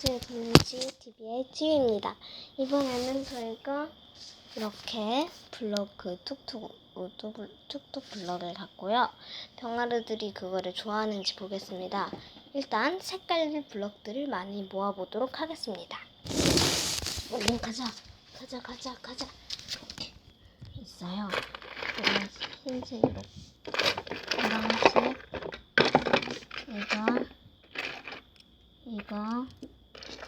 안녕하세요. 저는 지우TV의 지우입니다. 이번에는 저희가 이렇게 블럭그 툭툭 툭툭 블럭을 갖고요. 병아르들이 그거를 좋아하는지 보겠습니다. 일단 색깔 블럭들을 많이 모아보도록 하겠습니다. 얼른 가자. 가자, 가자, 가자. 이렇게 있어요. 이런 흰색, 이렇게 노란색, 이거, 이거,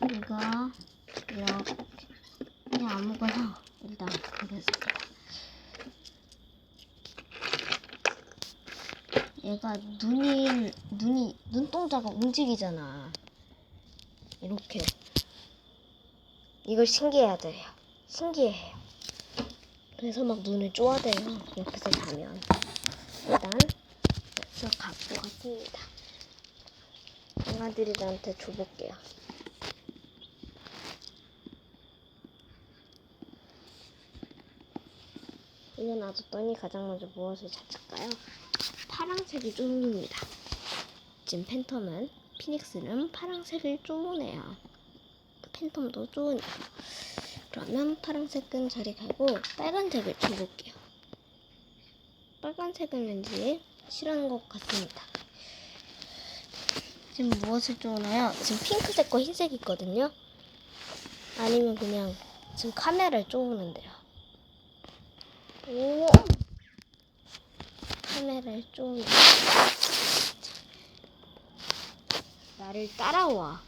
이거, 이렇게. 그냥 아무거나 일단 보겠습니다. 얘가 눈이, 눈이, 눈동자가 움직이잖아. 이렇게. 이걸 신기해야 돼요. 신기해요. 그래서 막 눈을 쪼아대요. 옆에서 자면. 일단, 저 갖고 왔습니다. 강아들이들한테 줘볼게요. 이거 놔뒀더니 가장 먼저 무엇을 찾을까요? 파랑색이 쪼입니다. 지금 팬텀은 피닉스는 파랑색을 쪼네요. 팬텀도 쪼네요. 그러면 파란색은 자리 가고 빨간색을 줘볼게요. 빨간색은 왠지 싫어하는 것 같습니다. 지금 무엇을 쪼나요? 지금 핑크색과 흰색이 있거든요. 아니면 그냥 지금 카메라를 쪼우는데요. 오! 카메라를 쪼우는 나를 따라와.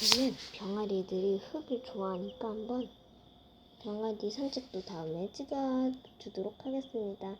저는 병아리들이 흙을 좋아하니까 한번 병아리 산책도 다음에 찍어주도록 하겠습니다.